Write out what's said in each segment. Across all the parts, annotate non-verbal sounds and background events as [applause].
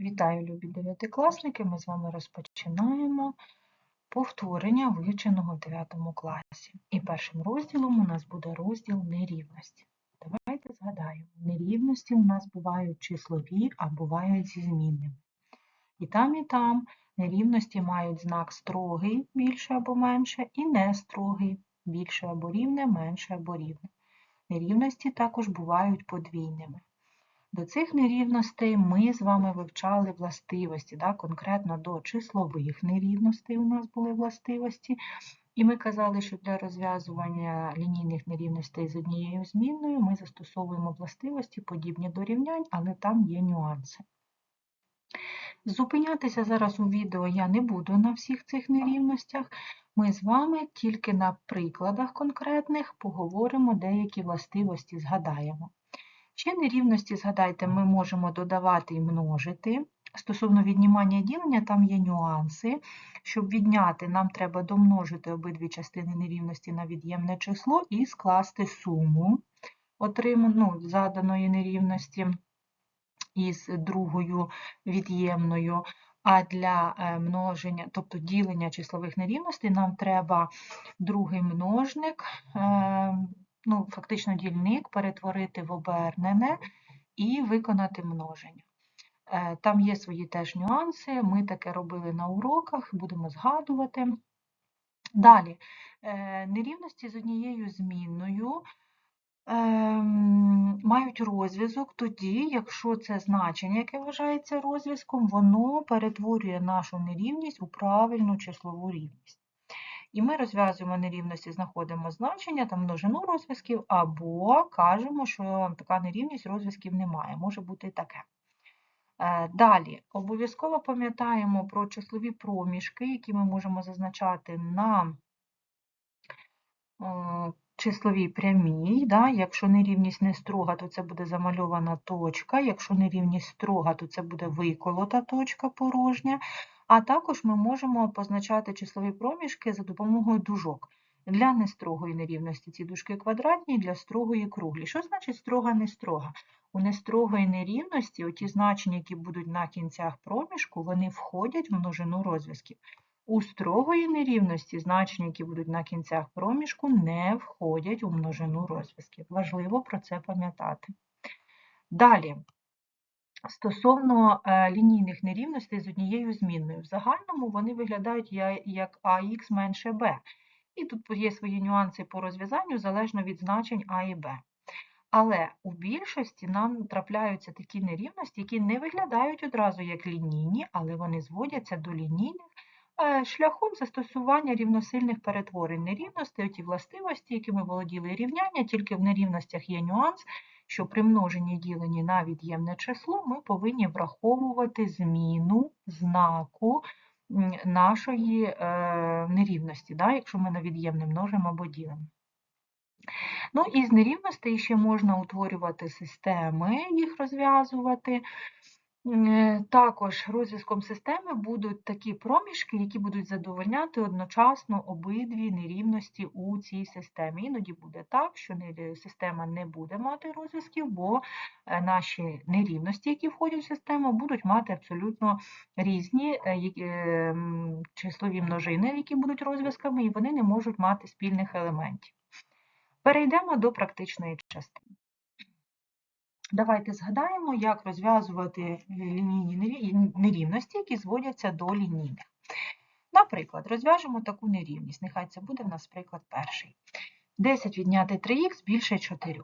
Вітаю, любі дев'ятикласники! Ми з вами розпочинаємо повторення вивченого в 9 класі. І першим розділом у нас буде розділ нерівності. Давайте згадаємо, нерівності у нас бувають числові, а бувають зі змінними. І там, і там нерівності мають знак строгий, більше або менше, і не строгий, більше або рівне, менше або рівне. Нерівності також бувають подвійними. До цих нерівностей ми з вами вивчали властивості, да? конкретно до числових нерівностей у нас були властивості. І ми казали, що для розв'язування лінійних нерівностей з однією змінною ми застосовуємо властивості, подібні до рівнянь, але там є нюанси. Зупинятися зараз у відео я не буду на всіх цих нерівностях. Ми з вами тільки на прикладах конкретних поговоримо деякі властивості, згадаємо. Ще нерівності, згадайте, ми можемо додавати і множити. Стосовно віднімання і ділення, там є нюанси. Щоб відняти, нам треба домножити обидві частини нерівності на від'ємне число і скласти суму ну, заданої нерівності із другою від'ємною. А для е, множення, тобто ділення числових нерівностей, нам треба другий множник е, ну, фактично дільник перетворити в обернене і виконати множення. Е, там є свої теж нюанси, ми таке робили на уроках, будемо згадувати. Далі, е, нерівності з однією змінною ем, мають розв'язок тоді, якщо це значення, яке вважається розв'язком, воно перетворює нашу нерівність у правильну числову рівність. І ми розв'язуємо нерівності, знаходимо значення та множину розв'язків, або кажемо, що така нерівність розв'язків немає, може бути і таке. Е, далі, обов'язково пам'ятаємо про числові проміжки, які ми можемо зазначати на е, числовій прямій. Да? Якщо нерівність не строга, то це буде замальована точка, якщо нерівність строга, то це буде виколота точка порожня. А також ми можемо позначати числові проміжки за допомогою дужок. Для нестрогої нерівності ці дужки квадратні, для строгої круглі. Що значить строга нестрога? У нестрогої нерівності оті значення, які будуть на кінцях проміжку, вони входять в множину розв'язків. У строгої нерівності значення, які будуть на кінцях проміжку, не входять у множину розв'язків. Важливо про це пам'ятати. Далі, Стосовно е, лінійних нерівностей з однією змінною. В загальному вони виглядають як АХ менше Б. І тут є свої нюанси по розв'язанню залежно від значень А і Б. Але у більшості нам трапляються такі нерівності, які не виглядають одразу як лінійні, але вони зводяться до лінійних е, шляхом застосування рівносильних перетворень нерівностей, оті властивості, якими володіли рівняння, тільки в нерівностях є нюанс, що при множенні діленні на від'ємне число ми повинні враховувати зміну знаку нашої е, нерівності, да, якщо ми на від'ємне множимо або ділимо. Ну, із нерівностей ще можна утворювати системи, їх розв'язувати. Е, також розв'язком системи будуть такі проміжки, які будуть задовольняти одночасно обидві нерівності у цій системі. Іноді буде так, що система не буде мати розв'язків, бо е, наші нерівності, які входять в систему, будуть мати абсолютно різні е, числові множини, які будуть розв'язками, і вони не можуть мати спільних елементів. Перейдемо до практичної частини. Давайте згадаємо, як розв'язувати е, лінійні нерівності, які зводяться до лінійних. Наприклад, розв'яжемо таку нерівність. Нехай це буде в нас приклад перший. 10 відняти 3х більше 4.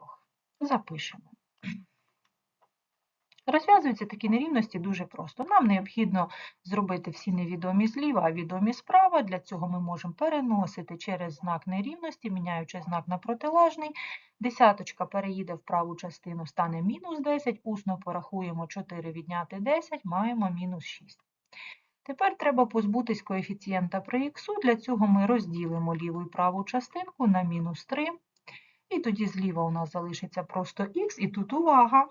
Запишемо. Розв'язуються такі нерівності дуже просто. Нам необхідно зробити всі невідомі зліва, а відомі справа. Для цього ми можемо переносити через знак нерівності, міняючи знак на протилежний. Десяточка переїде в праву частину, стане мінус 10, усно порахуємо 4 відняти 10, маємо мінус 6. Тепер треба позбутись коефіцієнта при х, для цього ми розділимо ліву і праву частинку на мінус 3. І тоді зліва у нас залишиться просто х, і тут увага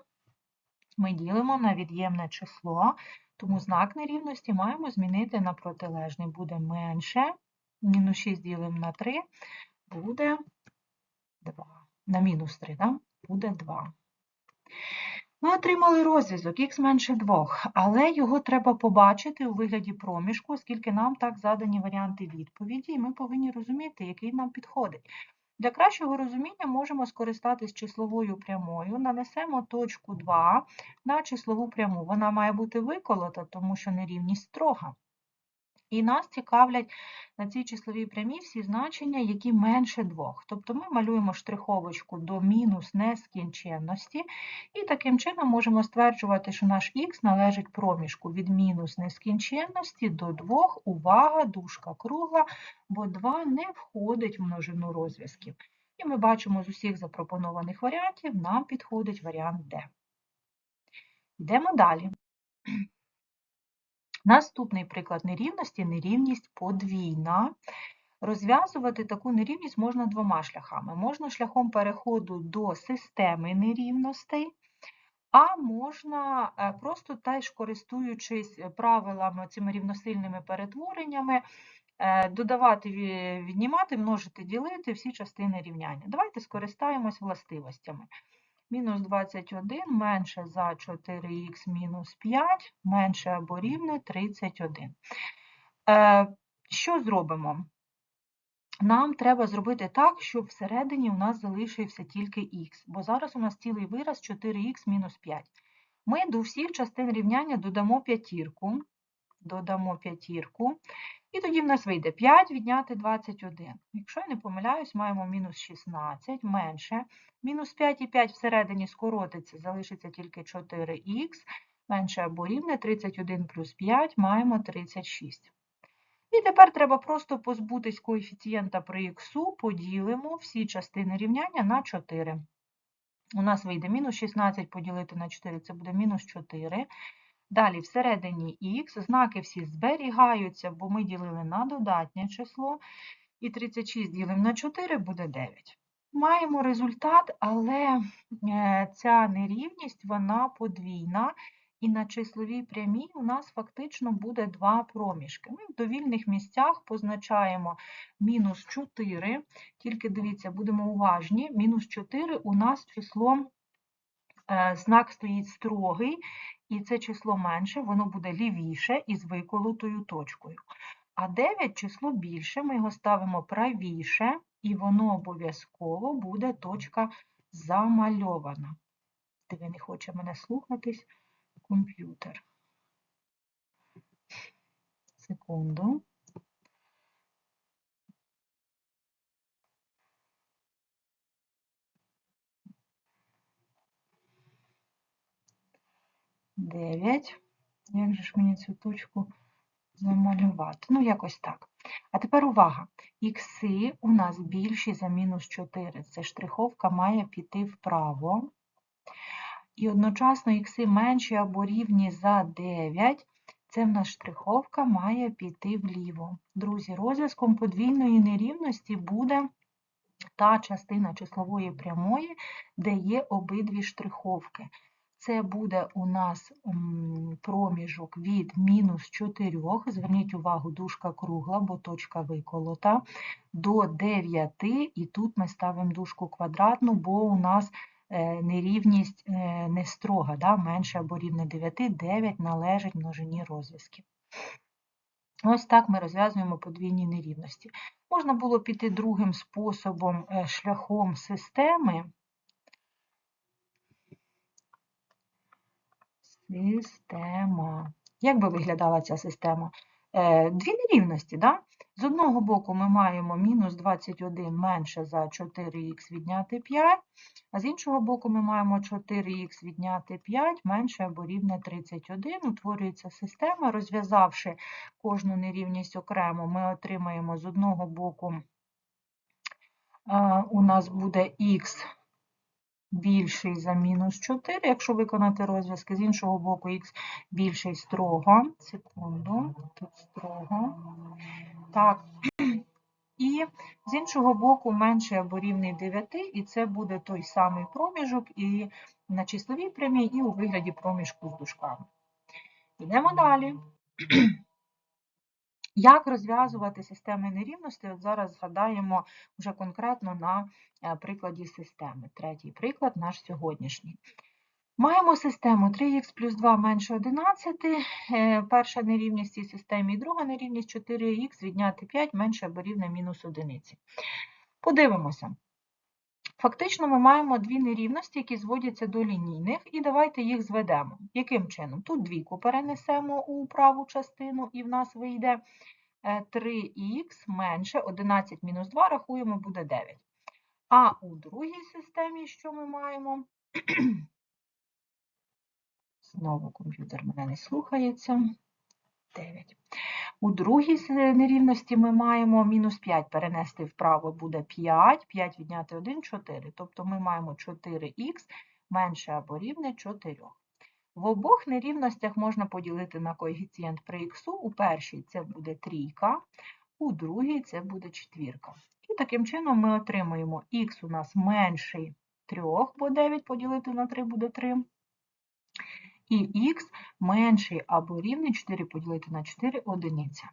ми ділимо на від'ємне число, тому знак нерівності маємо змінити на протилежний. Буде менше. Мінус 6 ділимо на 3, буде 2. На мінус 3, да? буде 2. Ми отримали розв'язок х менше 2, але його треба побачити у вигляді проміжку, оскільки нам так задані варіанти відповіді, і ми повинні розуміти, який нам підходить. Для кращого розуміння можемо скористатись числовою прямою, нанесемо точку 2 на числову пряму. Вона має бути виколота, тому що нерівність строга. І нас цікавлять на цій числовій прямій всі значення, які менше 2. Тобто ми малюємо штриховочку до мінус нескінченності, і таким чином можемо стверджувати, що наш х належить проміжку від мінус нескінченності до 2. Увага, дужка кругла, бо 2 не входить в множину розв'язків. І ми бачимо з усіх запропонованих варіантів, нам підходить варіант D. Йдемо далі. Наступний приклад нерівності – нерівність подвійна. Розв'язувати таку нерівність можна двома шляхами. Можна шляхом переходу до системи нерівностей, а можна е, просто теж користуючись правилами цими рівносильними перетвореннями, е, додавати, віднімати, множити, ділити всі частини рівняння. Давайте скористаємось властивостями. Мінус 21 менше за 4х мінус 5, менше або рівне 31. Е, Що зробимо? Нам треба зробити так, щоб всередині у нас залишився тільки х, бо зараз у нас цілий вираз 4х мінус 5. Ми до всіх частин рівняння додамо п'ятірку, додамо п'ятірку, і тоді в нас вийде 5 відняти 21. Якщо я не помиляюсь, маємо мінус 16, менше. Мінус 5 і 5 всередині скоротиться, залишиться тільки 4х, менше або рівне 31 плюс 5, маємо 36. І тепер треба просто позбутись коефіцієнта при х, поділимо всі частини рівняння на 4. У нас вийде мінус 16 поділити на 4, це буде мінус 4. Далі всередині х, знаки всі зберігаються, бо ми ділили на додатнє число. І 36 ділимо на 4 буде 9. Маємо результат, але е, ця нерівність вона подвійна. І на числовій прямій у нас фактично буде два проміжки. Ми в довільних місцях позначаємо мінус 4, тільки дивіться, будемо уважні, мінус 4 у нас число, е, знак стоїть строгий, і це число менше, воно буде лівіше із виколотою точкою. А 9 число більше, ми його ставимо правіше, і воно обов'язково буде точка замальована. Ти не хоче мене слухатись комп'ютер. Секунду. Дев'ять. Як же ж мені цю точку замалювати? Ну, якось так. А тепер увага. Ікси у нас більші за мінус 4. Це штриховка має піти вправо. І одночасно ікси менші або рівні за 9. Це в нас штриховка має піти вліво. Друзі, розв'язком подвійної нерівності буде та частина числової прямої, де є обидві штриховки. Це буде у нас проміжок від мінус 4, зверніть увагу, дужка кругла, бо точка виколота, до 9, і тут ми ставимо дужку квадратну, бо у нас е, нерівність е, не строга, да? менше або рівне 9, 9 належить множині розв'язків. Ось так ми розв'язуємо подвійні нерівності. Можна було піти другим способом, е, шляхом системи. Система. Як би виглядала ця система? Е, Дві нерівності. Да? З одного боку ми маємо мінус 21 менше за 4х відняти 5, а з іншого боку ми маємо 4х відняти 5 менше або рівне 31. Утворюється система. Розв'язавши кожну нерівність окремо, ми отримаємо з одного боку е, у нас буде х більший за мінус 4, якщо виконати розв'язки, з іншого боку х більший строго. Секунду, тут строго. Так. І з іншого боку менший або рівний 9, і це буде той самий проміжок і на числовій прямій, і у вигляді проміжку з дужками. Йдемо далі. Як розв'язувати системи нерівності? От зараз згадаємо вже конкретно на е, прикладі системи. Третій приклад наш сьогоднішній. Маємо систему 3х плюс 2 менше 11, е, перша нерівність цій системі, і друга нерівність 4х відняти 5 менше або рівне мінус 1. Подивимося. Фактично ми маємо дві нерівності, які зводяться до лінійних, і давайте їх зведемо. Яким чином? Тут двійку перенесемо у праву частину, і в нас вийде е, 3х менше 11 мінус 2, рахуємо, буде 9. А у другій системі, що ми маємо? Знову комп'ютер мене не слухається. 9. У другій нерівності ми маємо мінус 5 перенести вправо буде 5, 5 відняти 1 – 4. Тобто ми маємо 4х менше або рівне 4. В обох нерівностях можна поділити на коефіцієнт при х. У першій це буде трійка, у другій це буде четвірка. І таким чином ми отримуємо х у нас менший 3, бо 9 поділити на 3 буде 3. І х менший або рівний 4 поділити на 4 одиниця.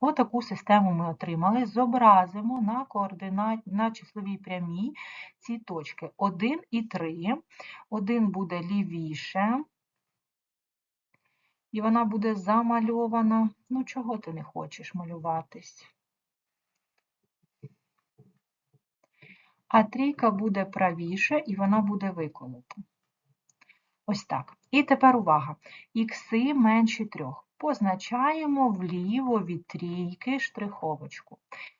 Отаку систему ми отримали. Зобразимо на координат, на числовій прямій ці точки 1 і 3. 1 буде лівіше, і вона буде замальована. Ну, чого ти не хочеш малюватись? А трійка буде правіше, і вона буде виколота. Ось так. І тепер увага. Ікси менші 3. Позначаємо вліво від трійки штриховочку.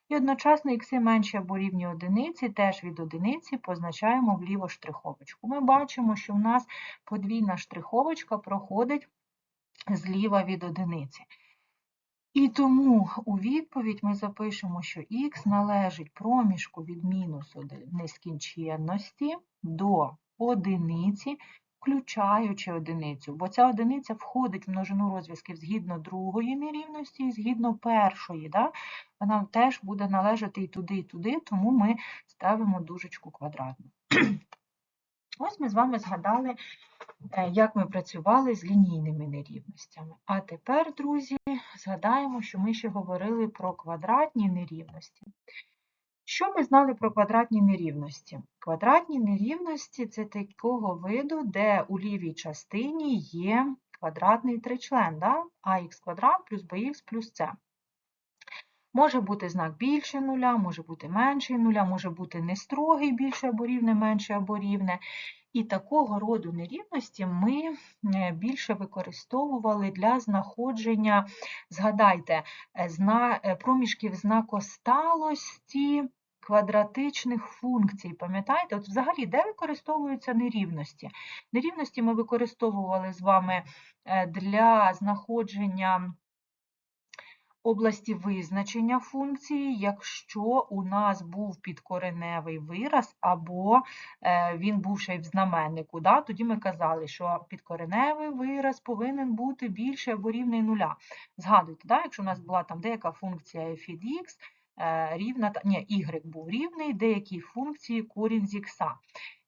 І одночасно ікси менші або рівні одиниці, теж від одиниці позначаємо вліво штриховочку. Ми бачимо, що в нас подвійна штриховочка проходить зліва від одиниці. І тому у відповідь ми запишемо, що х належить проміжку від мінус нескінченності до одиниці, включаючи одиницю, бо ця одиниця входить в множину розв'язків згідно другої нерівності і згідно першої. Да? Вона теж буде належати і туди, і туди, тому ми ставимо дужечку квадратну. [clears throat] Ось ми з вами згадали, е, як ми працювали з лінійними нерівностями. А тепер, друзі, згадаємо, що ми ще говорили про квадратні нерівності. Що ми знали про квадратні нерівності? Квадратні нерівності це такого виду, де у лівій частині є квадратний тричлен, да? ax квадрат плюс bx плюс c. Може бути знак більше нуля, може бути менше нуля, може бути не строгий більше або рівне, менше або рівне. І такого роду нерівності ми е, більше використовували для знаходження, згадайте, е, е, проміжків знакосталості квадратичних функцій. Пам'ятаєте, от взагалі, де використовуються нерівності? Нерівності ми використовували з вами для знаходження області визначення функції, якщо у нас був підкореневий вираз, або е, він був ще й в знаменнику. Да? Тоді ми казали, що підкореневий вираз повинен бути більше або рівний нуля. Згадуйте, да? якщо у нас була там деяка функція f від x, е, рівна, ні, y був рівний, деякі функції корінь з x,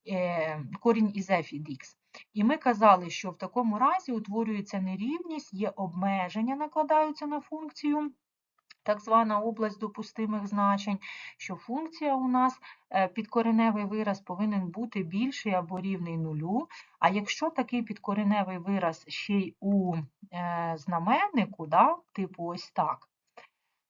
е, корінь із f від x. І ми казали, що в такому разі утворюється нерівність, є обмеження, накладаються на функцію, так звана область допустимих значень, що функція у нас е, підкореневий вираз повинен бути більший або рівний нулю. А якщо такий підкореневий вираз ще й у е, знаменнику, да, типу ось так,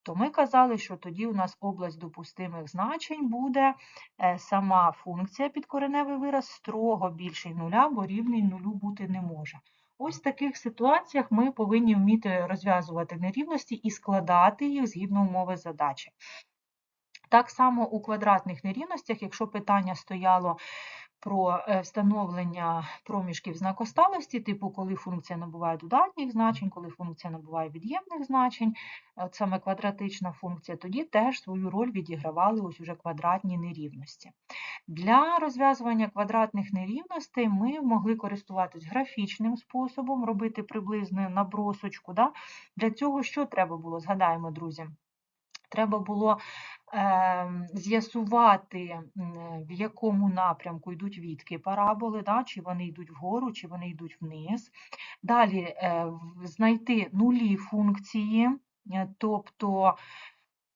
то ми казали, що тоді у нас область допустимих значень буде е, сама функція підкореневий вираз строго більший нуля, бо рівний нулю бути не може. Ось в таких ситуаціях ми повинні вміти розв'язувати нерівності і складати їх згідно умови задачі. Так само у квадратних нерівностях, якщо питання стояло про е, встановлення проміжків знакосталості, типу, коли функція набуває додатніх значень, коли функція набуває від'ємних значень, от саме квадратична функція, тоді теж свою роль відігравали ось уже квадратні нерівності. Для розв'язування квадратних нерівностей ми могли користуватись графічним способом, робити приблизно набросочку. Да? Для цього що треба було? Згадаємо, друзі. Треба було е, з'ясувати, в якому напрямку йдуть відки параболи, да, чи вони йдуть вгору, чи вони йдуть вниз. Далі е, знайти нулі функції, е, тобто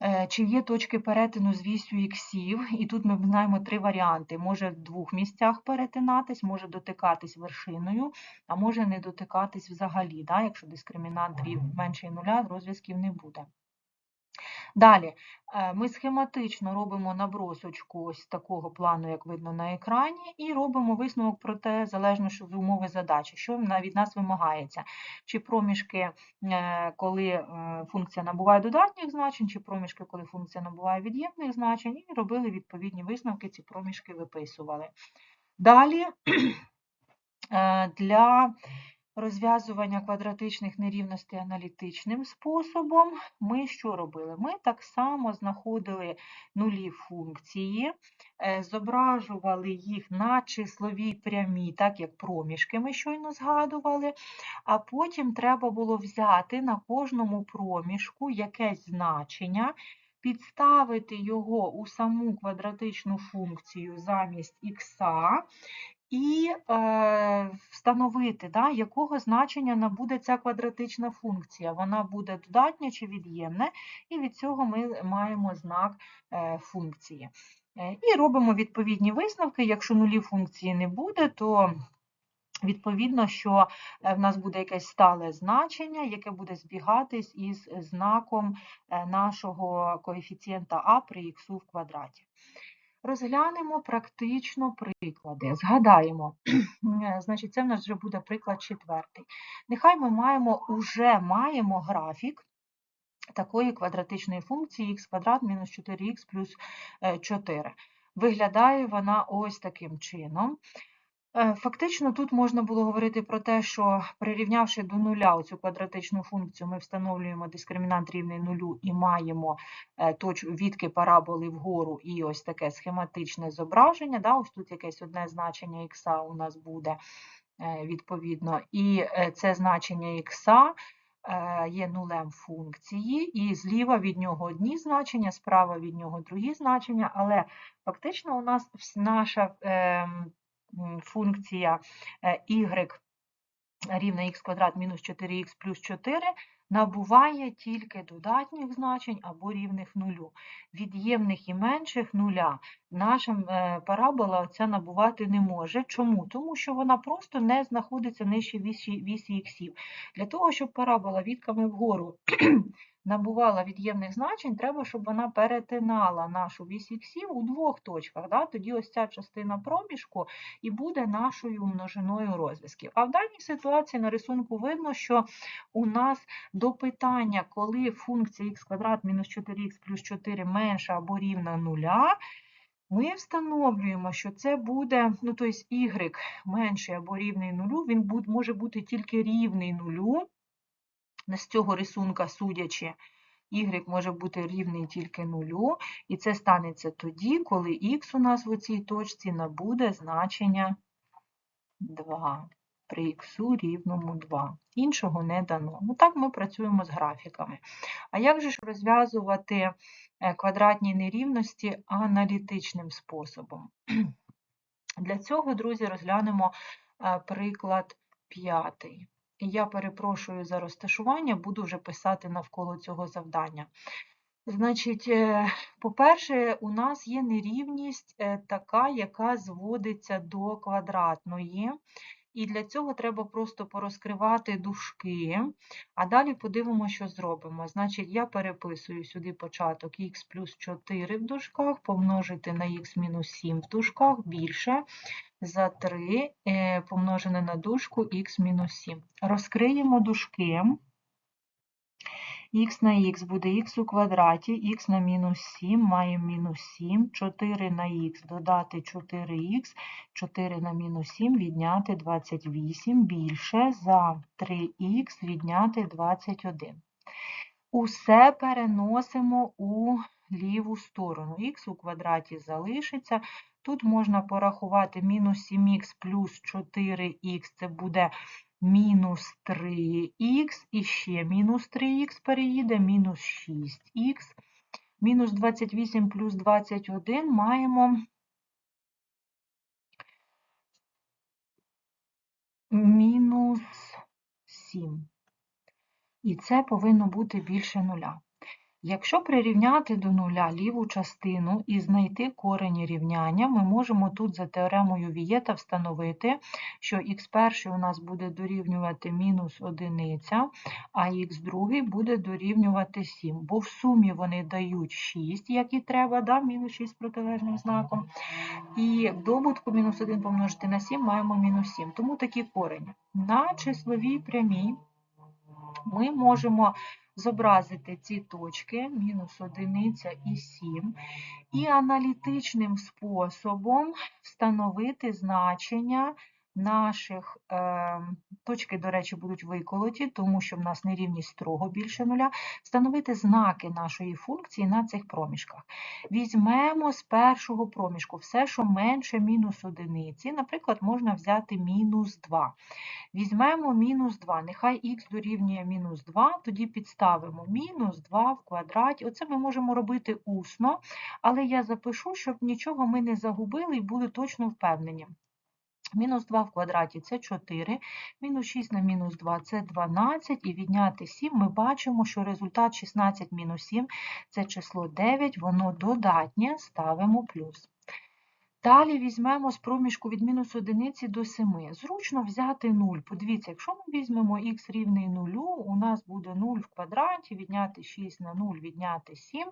Е, Чи є точки перетину з вісю іксів? І тут ми знаємо три варіанти. Може в двох місцях перетинатись, може дотикатись вершиною, а може не дотикатись взагалі, да? якщо дискримінант менший нуля, розв'язків не буде. Далі, е, ми схематично робимо набросочку ось такого плану, як видно на екрані, і робимо висновок про те, залежно з умови задачі, що від нас вимагається. Чи проміжки, е, коли е, функція набуває додатніх значень, чи проміжки, коли функція набуває від'ємних значень, і робили відповідні висновки, ці проміжки виписували. Далі [clears throat] для розв'язування квадратичних нерівностей аналітичним способом ми що робили? Ми так само знаходили нулі функції, е, зображували їх на числовій прямій, так як проміжки ми щойно згадували, а потім треба було взяти на кожному проміжку якесь значення, підставити його у саму квадратичну функцію замість х, і е, встановити, да, якого значення набуде ця квадратична функція. Вона буде додатня чи від'ємне, і від цього ми маємо знак е, функції. Е, І робимо відповідні висновки. Якщо нулі функції не буде, то відповідно, що е, в нас буде якесь стале значення, яке буде збігатись із знаком е, нашого коефіцієнта а при х в квадраті. Розглянемо практично приклади. Згадаємо, е, значить, це в нас вже буде приклад четвертий. Нехай ми маємо, уже маємо графік такої квадратичної функції х квадрат мінус 4х плюс е, 4. Виглядає вона ось таким чином. Е, Фактично тут можна було говорити про те, що прирівнявши до нуля оцю квадратичну функцію, ми встановлюємо дискримінант рівний нулю і маємо е, точ відки параболи вгору і ось таке схематичне зображення. Да? Ось тут якесь одне значення х у нас буде е, відповідно, і це значення х є нулем функції, і зліва від нього одні значення, справа від нього другі значення, але фактично у нас наша ем, функція е, y рівна х квадрат мінус 4х плюс 4 набуває тільки додатніх значень або рівних нулю. Від'ємних і менших нуля наша е, парабола оця набувати не може. Чому? Тому що вона просто не знаходиться нижче вісі, вісі іксів. Для того, щоб парабола відками вгору [clears throat] набувала від'ємних значень, треба, щоб вона перетинала нашу вісь іксів у двох точках. Да? Тоді ось ця частина проміжку і буде нашою множиною розв'язків. А в даній ситуації на рисунку видно, що у нас до питання, коли функція х квадрат мінус 4х плюс 4 менша або рівна нуля, ми встановлюємо, що це буде, ну тобто y менший або рівний нулю, він буд- може бути тільки рівний нулю, з цього рисунка судячи, y може бути рівний тільки нулю, і це станеться тоді, коли х у нас в цій точці набуде значення 2 при х рівному 2. Іншого не дано. Ну так ми працюємо з графіками. А як же ж розв'язувати е, квадратні нерівності аналітичним способом? [clears throat] Для цього, друзі, розглянемо е, приклад п'ятий. Я перепрошую за розташування, буду вже писати навколо цього завдання. Значить, е, по-перше, у нас є нерівність така, яка зводиться до квадратної. І для цього треба просто порозкривати дужки, а далі подивимося, що зробимо. Значить, я переписую сюди початок х плюс 4 в дужках, помножити на х мінус 7 в дужках більше за 3 е, помножене на дужку х мінус 7. Розкриємо дужки. Х на х буде х у квадраті, х на мінус 7 маємо мінус 7, 4 на х додати 4х, 4 на мінус 7 відняти 28, більше за 3х відняти 21. Усе переносимо у ліву сторону. х у квадраті залишиться. Тут можна порахувати мінус 7х плюс 4х, це буде мінус 3х, і ще мінус 3х переїде, мінус 6х. Мінус 28 плюс 21 маємо мінус 7. І це повинно бути більше нуля. Якщо прирівняти до нуля ліву частину і знайти корені рівняння, ми можемо тут за теоремою Вієта встановити, що х перший у нас буде дорівнювати мінус одиниця, а х другий буде дорівнювати 7, бо в сумі вони дають 6, як і треба, да? мінус 6 з протилежним знаком. І в добутку мінус 1 помножити на 7 маємо мінус 7. Тому такі корені. На числовій прямій ми можемо зобразити ці точки, мінус одиниця і 7, і аналітичним способом встановити значення наших е, точки, до речі, будуть виколоті, тому що в нас нерівність строго більше нуля, встановити знаки нашої функції на цих проміжках. Візьмемо з першого проміжку все, що менше мінус одиниці, наприклад, можна взяти мінус 2. Візьмемо мінус 2, нехай х дорівнює мінус 2, тоді підставимо мінус 2 в квадраті. Оце ми можемо робити усно, але я запишу, щоб нічого ми не загубили і були точно впевнені. Мінус 2 в квадраті – це 4, мінус 6 на мінус 2 – це 12, і відняти 7 ми бачимо, що результат 16 мінус 7 – це число 9, воно додатнє, ставимо плюс. Далі візьмемо з проміжку від мінус 1 до 7. Зручно взяти 0. Подивіться, якщо ми візьмемо х рівний 0, у нас буде 0 в квадраті, відняти 6 на 0, відняти 7.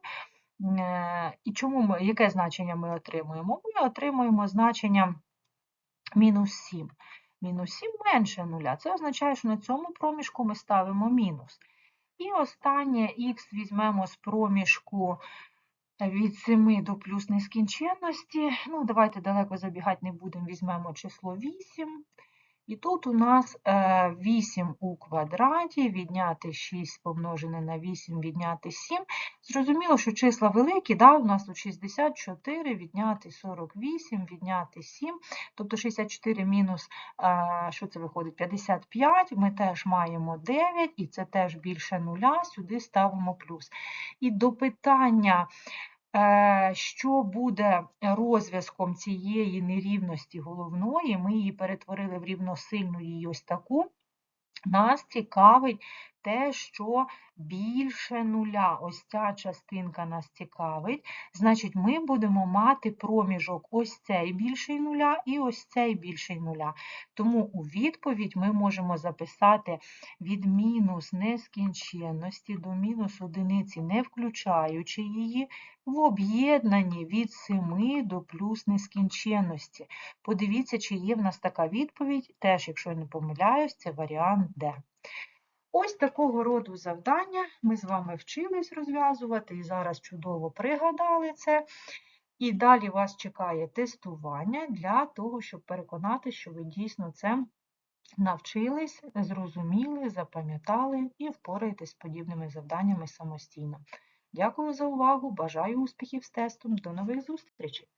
Е, І чому ми, яке значення ми отримуємо? Ми отримуємо значення мінус 7. Мінус 7 менше 0. Це означає, що на цьому проміжку ми ставимо мінус. І останнє х візьмемо з проміжку від 7 до плюс нескінченності. Ну, давайте далеко забігати не будемо, візьмемо число 8. І тут у нас е, 8 у квадраті, відняти 6 помножене на 8, відняти 7. Зрозуміло, що числа великі, да, у нас тут 64, відняти 48, відняти 7, тобто 64 мінус, е, що це виходить, 55, ми теж маємо 9, і це теж більше нуля, сюди ставимо плюс. І до питання, Е, що буде розв'язком цієї нерівності головної, ми її перетворили в рівносильну її ось таку. Нас цікавить те, що більше нуля. Ось ця частинка нас цікавить. Значить, ми будемо мати проміжок ось цей більший нуля і ось цей більший нуля. Тому у відповідь ми можемо записати від мінус нескінченності до мінус одиниці, не включаючи її, в об'єднанні від 7 до плюс нескінченності. Подивіться, чи є в нас така відповідь. Теж, якщо я не помиляюсь, це варіант Д. Ось такого роду завдання ми з вами вчились розв'язувати і зараз чудово пригадали це. І далі вас чекає тестування для того, щоб переконати, що ви дійсно це навчились, зрозуміли, запам'ятали і впораєтесь з подібними завданнями самостійно. Дякую за увагу, бажаю успіхів з тестом. До нових зустрічей!